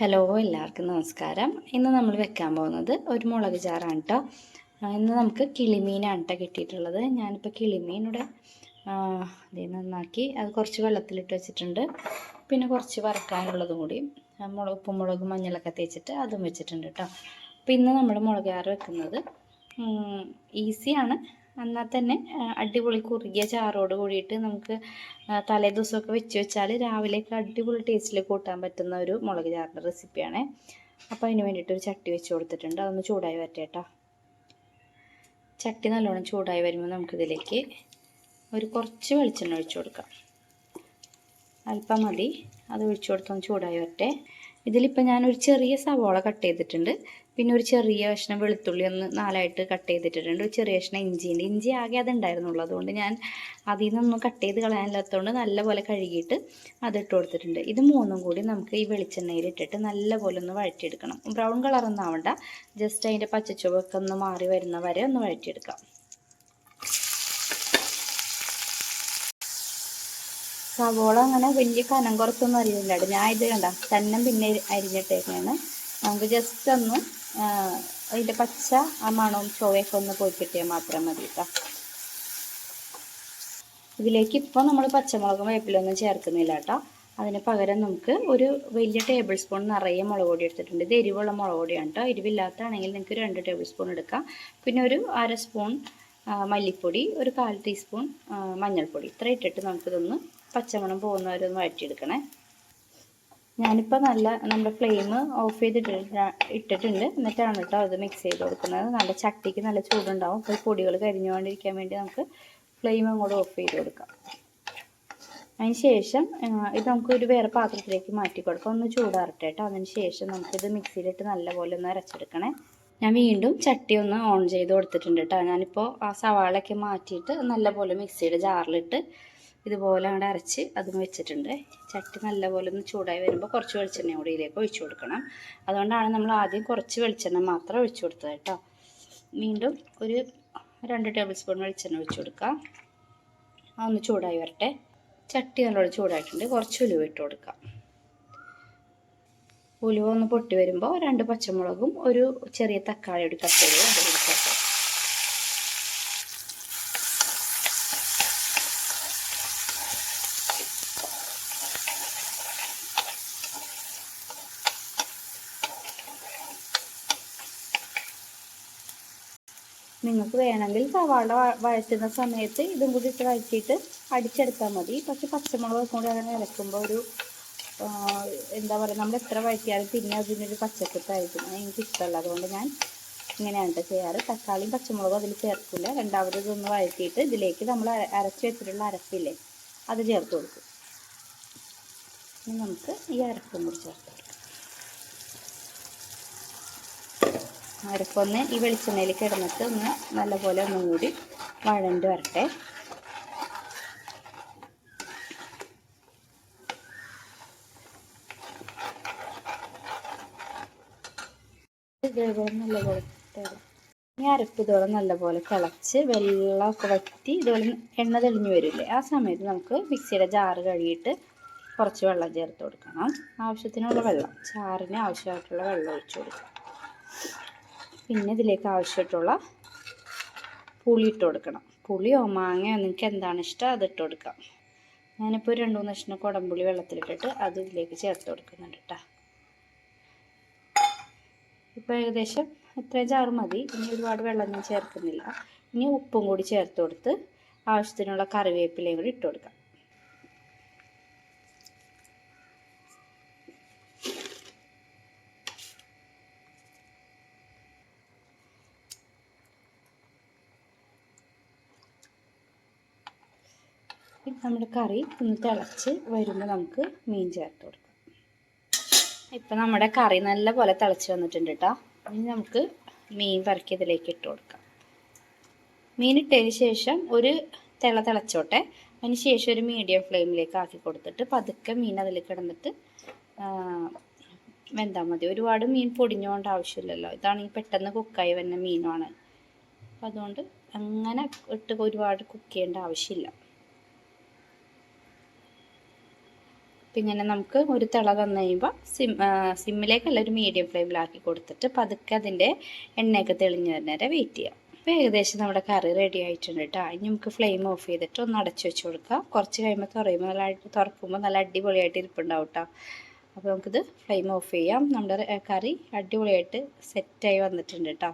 Hello എല്ലാവർക്കും നമസ്കാരം. ഇന്ന് നമ്മൾ വെക്കാൻ പോകുന്നത് ഒരു മുളക് ചാറാണ് കേട്ടോ ഇന്ന് നമുക്ക് കിളിമീനാണ് കേട്ടോ കിട്ടിയിട്ടുള്ളത്. ഞാനിപ്പോൾ കിളിമീൻ ഇവിടെ ഇത് നന്നാക്കി അത് കുറച്ച് വെള്ളത്തിലിട്ട് വെച്ചിട്ടുണ്ട്. പിന്നെ കുറച്ച് വറക്കാനുള്ളതും കൂടി മുളക് ഉപ്പും മുളകും മഞ്ഞളൊക്കെ തേച്ചിട്ട് അതും വെച്ചിട്ടുണ്ട് കേട്ടോ അപ്പോൾ ഇന്ന് നമ്മൾ മുളക് ചാറ് വെക്കുന്നത് ഈസിയാണ്. എന്നാൽ തന്നെ അടിപൊളി കുറുകിയ ചാറോട് കൂടിയിട്ട് നമുക്ക് തലേ ദിവസമൊക്കെ വെച്ച് വെച്ചാൽ രാവിലെയൊക്കെ അടിപൊളി ടേസ്റ്റിൽ കൂട്ടാൻ പറ്റുന്ന ഒരു മുളക് ചാറിന്റെ റെസിപ്പിയാണ് അപ്പോൾ അതിന് വേണ്ടിയിട്ട് ഒരു ചട്ടി വെച്ച് കൊടുത്തിട്ടുണ്ട്. അതൊന്ന് ചൂടായി വരട്ടെ ചട്ടി നല്ലോണം ചൂടായി വരുമ്പോൾ നമുക്കിതിലേക്ക് ഒരു കുറച്ച് വെളിച്ചെണ്ണ ഒഴിച്ചു കൊടുക്കാം. അല്പം മതി. അത് ഒഴിച്ചു കൊടുത്തൊന്ന് ചൂടായി വരട്ടെ. ഇതിലിപ്പോൾ ഞാനൊരു ചെറിയ സവോള കട്ട് ചെയ്തിട്ടുണ്ട്. പിന്നെ ഒരു ചെറിയ കഷ്ണം വെളുത്തുള്ളി ഒന്ന് നാലായിട്ട് കട്ട് ചെയ്തിട്ടിട്ടുണ്ട്. ഒരു ചെറിയ കഷ്ണം ഇഞ്ചിയുണ്ട്. ഇഞ്ചി ആകെ അത് ഉണ്ടായിരുന്നുള്ളൂ അതുകൊണ്ട് ഞാൻ അതിൽ നിന്നൊന്നും കട്ട് ചെയ്ത് കളയാനില്ലാത്തതുകൊണ്ട് നല്ലപോലെ കഴുകിയിട്ട് അതിട്ട് കൊടുത്തിട്ടുണ്ട്. ഇത് മൂന്നും കൂടി നമുക്ക് ഈ വെളിച്ചെണ്ണയിൽ ഇട്ടിട്ട് നല്ലപോലെ ഒന്ന് വഴറ്റിയെടുക്കണം. ബ്രൗൺ കളറൊന്നും ആവണ്ട. ജസ്റ്റ് അതിന്റെ പച്ചച്ചുവൊക്കെ ഒന്ന് മാറി വരുന്ന വരെ ഒന്ന് വഴറ്റിയെടുക്കാം. സവോള അങ്ങനെ വലിയ കനം കുറച്ചൊന്നും അറിയില്ല ഞാൻ ഇത് കണ്ട? തന്നെ പിന്നെ അരിഞ്ഞിട്ടേക്കാണ് നമുക്ക് ജസ്റ്റ് ഒന്ന് അതിന്റെ പച്ച ആ മണവും ചുവയൊക്കെ ഒന്ന് പോയി കിട്ടിയാൽ മാത്രം മതി കേട്ടോ ഇതിലേക്ക് ഇപ്പോൾ നമ്മൾ പച്ചമുളകും വേപ്പിലൊന്നും ചേർക്കുന്നില്ല കേട്ടോ അതിന് പകരം നമുക്ക് ഒരു വലിയ ടേബിൾ സ്പൂൺ നിറയെ മുളക് പൊടി എടുത്തിട്ടുണ്ട്. ഇത് എരിവുള്ള മുളക് പൊടിയാണ് കേട്ടോ എരിവില്ലാത്തതാണെങ്കിൽ നിങ്ങൾക്ക് രണ്ട് ടേബിൾ സ്പൂൺ എടുക്കാം. പിന്നെ ഒരു അര സ്പൂൺ മല്ലിപ്പൊടി ഒരു കാൽ ടീസ്പൂൺ മഞ്ഞൾപ്പൊടി. ഇത്ര ഇട്ടിട്ട് നമുക്കിതൊന്ന് പച്ചമണം പോകുന്നവരൊന്ന് വഴറ്റിയെടുക്കണേ. ഞാനിപ്പോൾ നല്ല നമ്മുടെ ഫ്ലെയിം ഓഫ് ചെയ്തിട്ട് ഇട്ടിട്ടുണ്ട്. എന്നിട്ടാണ് കേട്ടോ അത് മിക്സ് ചെയ്ത് കൊടുക്കുന്നത്. നല്ല ചട്ടിക്ക് നല്ല ചൂടുണ്ടാവും. അപ്പോൾ പൊടികൾ കരിഞ്ഞുകൊണ്ടിരിക്കാൻ വേണ്ടി നമുക്ക് ഫ്ലെയിം അങ്ങോട്ട് ഓഫ് ചെയ്ത് കൊടുക്കാം. അതിന് ശേഷം ഇത് നമുക്ക് ഒരു വേറെ പാത്രത്തിലേക്ക് മാറ്റി കൊടുക്കാം. ഒന്ന് ചൂടാറട്ടെ കേട്ടോ. അതിന് ശേഷം നമുക്കിത് മിക്സിയിലിട്ട് നല്ലപോലെ ഒന്ന് അരച്ചെടുക്കണേ. ഞാൻ വീണ്ടും ചട്ടി ഒന്ന് ഓൺ ചെയ്ത് കൊടുത്തിട്ടുണ്ട് കേട്ടോ. ഞാനിപ്പോൾ ആ സവാളയൊക്കെ മാറ്റിയിട്ട് നല്ലപോലെ മിക്സിയുടെ ജാറിലിട്ട് ഇതുപോലെ അവിടെ അരച്ച് അതും വെച്ചിട്ടുണ്ട്. ചട്ടി നല്ലപോലെ ഒന്ന് ചൂടായി വരുമ്പോൾ കുറച്ച് വെളിച്ചെണ്ണ കൂടി ഇതിലേക്ക് ഒഴിച്ചു കൊടുക്കണം. അതുകൊണ്ടാണ് നമ്മൾ ആദ്യം കുറച്ച് വെളിച്ചെണ്ണ മാത്രം ഒഴിച്ചു കൊടുത്തത് കേട്ടോ. വീണ്ടും ഒരു രണ്ട് ടേബിൾ സ്പൂൺ വെളിച്ചെണ്ണ ഒഴിച്ചു കൊടുക്കാം. അതൊന്ന് ചൂടായി വരട്ടെ. ചട്ടി നല്ലോണം ചൂടായിട്ടുണ്ട്. കുറച്ച് ഉലുവ ഇട്ട് കൊടുക്കാം. ഉലുവ ഒന്ന് പൊട്ടി വരുമ്പോൾ രണ്ട് പച്ചമുളകും ഒരു ചെറിയ തക്കാളി ഒരു അത് ചെയ്ത് അത് നിങ്ങൾക്ക് വേണമെങ്കിൽ സവാള വഴറ്റുന്ന സമയത്ത് ഇതും കൂടി ഇട്ട് വഴറ്റിയിട്ട് അടിച്ചെടുത്താൽ മതി. പക്ഷെ പച്ചമുളക് കൂടി അങ്ങനെ ഇളക്കുമ്പോൾ ഒരു എന്താ പറയുക നമ്മൾ എത്ര വഴറ്റിയാലും പിന്നെ അതിനൊരു പച്ചക്കെട്ടായിരിക്കും എനിക്ക് ഇഷ്ടമല്ല. അതുകൊണ്ട് ഞാൻ ഇങ്ങനെയാണ് ട്ടോ ചെയ്യാറ്. തക്കാളിയും പച്ചമുളകും അതിൽ ചേർക്കില്ല രണ്ടാമത് ഇതൊന്ന് വഴറ്റിയിട്ട് ഇതിലേക്ക് നമ്മൾ അര- അരച്ച് വെച്ചിട്ടുള്ള അരപ്പില്ലേ അത് ചേർത്ത് കൊടുക്കും. നമുക്ക് ഈ അരപ്പും കൂടി ചേർത്ത് കൊടുക്കാം അരപ്പൊന്ന് ഈ വെളിച്ചെണ്ണയിൽ കിടന്നിട്ട് ഒന്ന് നല്ലപോലെ ഒന്നും കൂടി വഴണ്ട് വരട്ടെ. ഇതേപോലെ നല്ലപോലെ ഇനി അരപ്പ് ഇതുപോലെ നല്ലപോലെ തിളച്ച് വെള്ളമൊക്കെ വറ്റി ഇതുപോലെ എണ്ണ തെളിഞ്ഞു വരില്ലേ ആ സമയത്ത് നമുക്ക് മിക്സിയുടെ ജാറ് കഴുകിയിട്ട് കുറച്ച് വെള്ളം ചേർത്ത് കൊടുക്കണം. ആവശ്യത്തിനുള്ള വെള്ളം ചാറിന് ആവശ്യമായിട്ടുള്ള വെള്ളം ഒഴിച്ചു കൊടുക്കണം. പിന്നെ ഇതിലേക്ക് ആവശ്യമായിട്ടുള്ള പുളി ഇട്ട് കൊടുക്കണം. പുളിയോ മാങ്ങയോ നിങ്ങൾക്ക് എന്താണ് ഇഷ്ടം അത് ഇട്ട് കൊടുക്കാം. ഞാനിപ്പോൾ രണ്ട് മൂന്ന് കഷ്ണം കുടംപുളി വെള്ളത്തിലിട്ടിട്ട് അത് ഇതിലേക്ക് ചേർത്ത് കൊടുക്കുന്നുണ്ട് കേട്ടോ. ഇപ്പോൾ ഏകദേശം ഇത്രയും ചാറ് മതി. ഇനി ഒരുപാട് വെള്ളം ഞാൻ ചേർക്കുന്നില്ല. ഇനി ഉപ്പും കൂടി ചേർത്ത് കൊടുത്ത് ആവശ്യത്തിനുള്ള കറിവേപ്പിലയും കൂടി ഇട്ട് കൊടുക്കാം. നമ്മുടെ കറി ഒന്ന് തിളച്ച് വരുമ്പോൾ നമുക്ക് മീൻ ചേർത്ത് കൊടുക്കാം. ഇപ്പം നമ്മുടെ കറി നല്ല പോലെ തിളച്ച് വന്നിട്ടുണ്ട് കേട്ടോ. ഇനി നമുക്ക് മീൻ പറക്കി ഇതിലേക്ക് ഇട്ട് കൊടുക്കാം. മീൻ ഇട്ടതിന് ശേഷം ഒരു തിള തിളച്ചോട്ടെ. അതിന് ശേഷം ഒരു മീഡിയം ഫ്ലെയിമിലേക്ക് ആക്കി കൊടുത്തിട്ട് പതുക്കെ മീൻ അതിൽ കിടന്നിട്ട് വെന്താൽ മതി. ഒരുപാട് മീൻ പൊടിഞ്ഞുകൊണ്ട് ആവശ്യമില്ലല്ലോ. ഇതാണെങ്കിൽ പെട്ടെന്ന് കുക്കായി വരുന്ന മീനുമാണ്. അപ്പം അതുകൊണ്ട് അങ്ങനെ ഇട്ട് ഒരുപാട് കുക്ക് ചെയ്യേണ്ട ആവശ്യമില്ല. ഇങ്ങനെ നമുക്ക് ഒരു തിള തന്നു കഴിയുമ്പോൾ സിം സിമ്മിലേക്കല്ല ഒരു മീഡിയം ഫ്ലെയിമിലാക്കി കൊടുത്തിട്ട് പതുക്കെ അതിന്റെ എണ്ണയൊക്കെ തെളിഞ്ഞ് വരെ വെയിറ്റ് ചെയ്യാം. അപ്പോൾ ഏകദേശം നമ്മുടെ കറി റെഡി ആയിട്ടുണ്ട് കേട്ടോ ഇനി നമുക്ക് ഫ്ലെയിം ഓഫ് ചെയ്തിട്ട് ഒന്ന് അടച്ചു വെച്ച് കൊടുക്കാം. കുറച്ച് കഴിയുമ്പോൾ തുറയുമ്പോൾ നല്ല തുറക്കുമ്പോൾ നല്ല അടിപൊളിയായിട്ട് ഇരിപ്പുണ്ടാവും കേട്ടോ അപ്പോൾ നമുക്കിത് ഫ്ലെയിം ഓഫ് ചെയ്യാം. നമ്മുടെ കറി അടിപൊളിയായിട്ട് സെറ്റായി വന്നിട്ടുണ്ട് കേട്ടോ